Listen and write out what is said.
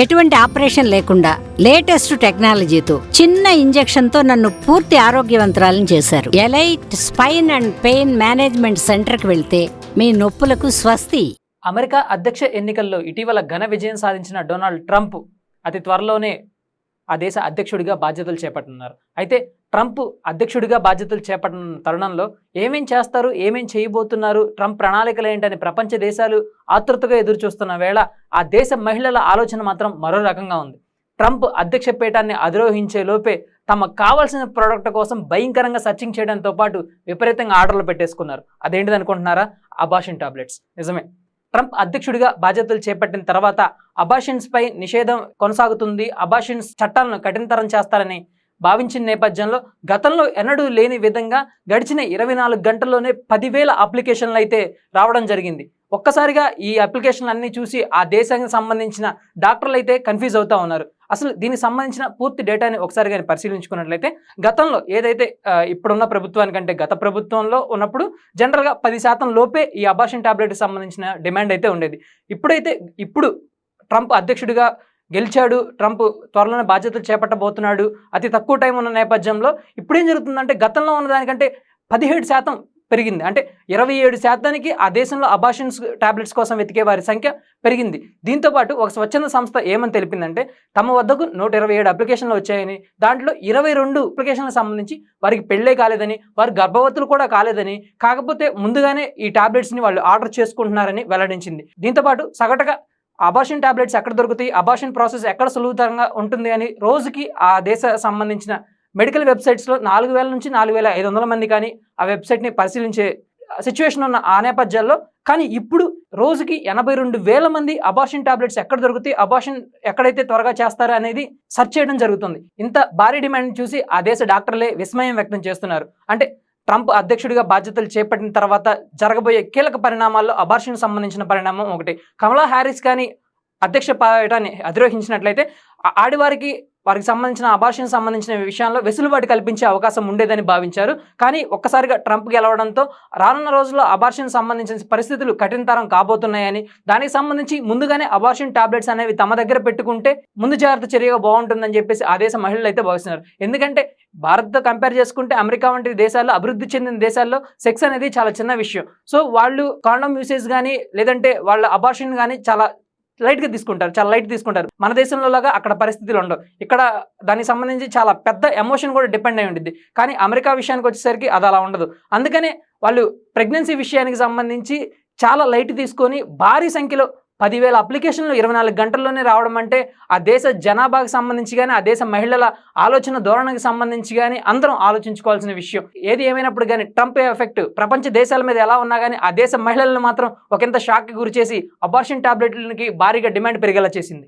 ఎటువంటి ఆపరేషన్ లేకుండా లేటెస్ట్ టెక్నాలజీతో చిన్న ఇంజెక్షన్తో నన్ను పూర్తి ఆరోగ్యవంతురాలను చేశారు. Elite spine and pain management సెంటర్కి వెళ్తే మీ నొప్పులకు స్వస్తి. అమెరికా అధ్యక్ష ఎన్నికల్లో ఇటీవల ఘన విజయం సాధించిన డొనాల్డ్ ట్రంప్ అతి త్వరలోనే ఆ దేశ అధ్యక్షుడిగా బాధ్యతలు చేపట్టనున్నారు. అయితే ట్రంప్ అధ్యక్షుడిగా బాధ్యతలు చేపట్టిన తరుణంలో ఏమేం చేస్తారు ఏమేం చేయబోతున్నారు ట్రంప్ ప్రణాళికలు ఏంటని ప్రపంచ దేశాలు ఆతృతగా ఎదురుచూస్తున్న వేళ ఆ దేశ మహిళల ఆలోచన మాత్రం మరో రకంగా ఉంది. ట్రంప్ అధ్యక్ష పీఠాన్ని అధిరోహించే లోపే తమకు కావాల్సిన ప్రోడక్ట్ కోసం భయంకరంగా సర్చింగ్ చేయడంతో పాటు విపరీతంగా ఆర్డర్లు పెట్టేసుకున్నారు. అదేంటిది అనుకుంటున్నారా? Abortion tablets. నిజమే. ట్రంప్ అధ్యక్షుడిగా బాధ్యతలు చేపట్టిన తర్వాత అబాషన్స్ పై నిషేధం కొనసాగుతుంది. అబాషన్స్ చట్టాలను కఠినతరం చేస్తారని భావించిన నేపథ్యంలో గతంలో ఎన్నడూ లేని విధంగా గడిచిన ఇరవై నాలుగు గంటల్లోనే పదివేల అప్లికేషన్లు అయితే రావడం జరిగింది. ఒక్కసారిగా ఈ అప్లికేషన్లు అన్నీ చూసి ఆ దేశానికి సంబంధించిన డాక్టర్లు అయితే కన్ఫ్యూజ్ అవుతూ ఉన్నారు. అసలు దీనికి సంబంధించిన పూర్తి డేటాని ఒకసారి కానీ పరిశీలించుకున్నట్లయితే గతంలో ఏదైతే ఇప్పుడున్న ప్రభుత్వానికంటే గత ప్రభుత్వంలో ఉన్నప్పుడు జనరల్గా పది శాతం లోపే ఈ అబార్షన్ ట్యాబ్లెట్కి సంబంధించిన డిమాండ్ అయితే ఉండేది. ఇప్పుడైతే ఇప్పుడు ట్రంప్ అధ్యక్షుడిగా గెలిచాడు ట్రంప్ త్వరలోనే బాధ్యతలు చేపట్టబోతున్నాడు. అతి తక్కువ టైం ఉన్న నేపథ్యంలో ఇప్పుడేం జరుగుతుందంటే గతంలో ఉన్న దానికంటే పదిహేడు శాతం పెరిగింది. అంటే ఇరవై ఏడు శాతానికి ఆ దేశంలో అబాషన్స్ టాబ్లెట్స్ కోసం వెతికే వారి సంఖ్య పెరిగింది. దీంతోపాటు ఒక స్వచ్ఛంద సంస్థ ఏమని తెలిపిందంటే తమ వద్దకు నూట ఇరవై ఏడు అప్లికేషన్లు వచ్చాయని దాంట్లో ఇరవై రెండు అప్లికేషన్లకు సంబంధించి వారికి పెళ్ళే కాలేదని వారు గర్భవతులు కూడా కాలేదని కాకపోతే ముందుగానే ఈ టాబ్లెట్స్ని వాళ్ళు ఆర్డర్ చేసుకుంటున్నారని వెల్లడించింది. దీంతోపాటు సగటుగా అబార్షన్ టాబ్లెట్స్ ఎక్కడ దొరుకుతాయి? అబార్షన్ ప్రాసెస్ ఎక్కడ సులువుతరంగా ఉంటుంది అని రోజుకి ఆ దేశ సంబంధించిన మెడికల్ వెబ్సైట్స్లో నాలుగు వేల నుంచి నాలుగు వేల ఐదు వందల మంది కానీ ఆ వెబ్సైట్ని పరిశీలించే సిచ్యువేషన్ ఉన్న ఆ నేపథ్యాల్లో కానీ ఇప్పుడు రోజుకి ఎనభై రెండు వేల మంది అబార్షన్ టాబ్లెట్స్ ఎక్కడ దొరుకుతాయి? అబార్షన్ ఎక్కడైతే త్వరగా చేస్తారో అనేది సెర్చ్ చేయడం జరుగుతుంది. ఇంత భారీ డిమాండ్ చూసి ఆ దేశ డాక్టర్లే విస్మయం వ్యక్తం చేస్తున్నారు. అంటే ట్రంప్ అధ్యక్షుడిగా బాధ్యతలు చేపట్టిన తర్వాత జరగబోయే కీలక పరిణామాల్లో అబార్షన్ సంబంధించిన పరిణామం ఒకటి. కమలా హ్యారిస్ కానీ అధ్యక్ష పీఠాన్ని అధిరోహించినట్లయితే ఆడివారికి వారికి సంబంధించిన అబార్షన్ సంబంధించిన విషయాల్లో వెసులుబాటు కల్పించే అవకాశం ఉండేదని భావించారు. కానీ ఒక్కసారిగా ట్రంప్ గెలవడంతో రానున్న రోజుల్లో అబార్షన్ సంబంధించిన పరిస్థితులు కఠినతరం కాబోతున్నాయని దానికి సంబంధించి ముందుగానే అబార్షన్ టాబ్లెట్స్ అనేవి తమ దగ్గర పెట్టుకుంటే ముందు జాగ్రత్త చర్యగా బాగుంటుందని చెప్పేసి ఆ దేశ మహిళలు అయితే భావిస్తున్నారు. ఎందుకంటే భారత్తో కంపేర్ చేసుకుంటే అమెరికా వంటి దేశాల్లో అభివృద్ధి చెందిన దేశాల్లో సెక్స్ అనేది చాలా చిన్న విషయం. సో వాళ్ళు కాండమ్ యూసేజ్ కానీ లేదంటే వాళ్ళ అబార్షన్ కానీ చాలా లైట్గా తీసుకుంటారు. చాలా లైట్ తీసుకుంటారు. మన దేశంలో లాగా అక్కడ పరిస్థితులు ఉండవు. ఇక్కడ దానికి సంబంధించి చాలా పెద్ద ఎమోషన్ కూడా డిపెండ్ అయి ఉంటుంది కానీ అమెరికా విషయానికి వచ్చేసరికి అది అలా ఉండదు. అందుకనే వాళ్ళు ప్రెగ్నెన్సీ విషయానికి సంబంధించి చాలా లైట్ తీసుకొని భారీ సంఖ్యలో పదివేల అప్లికేషన్లు ఇరవై నాలుగు గంటల్లోనే రావడం అంటే ఆ దేశ జనాభాకు సంబంధించి కానీ ఆ దేశ మహిళల ఆలోచన ధోరణికి సంబంధించి కానీ అందరం ఆలోచించుకోవాల్సిన విషయం. ఏది ఏమైనప్పుడు కానీ ట్రంప్ ఎఫెక్ట్? ప్రపంచ దేశాల మీద ఎలా ఉన్నా కానీ ఆ దేశ మహిళలను మాత్రం ఒకంత షాక్కి గురిచేసి అబార్షన్ టాబ్లెట్లకి భారీగా డిమాండ్ పెరిగేలా చేసింది.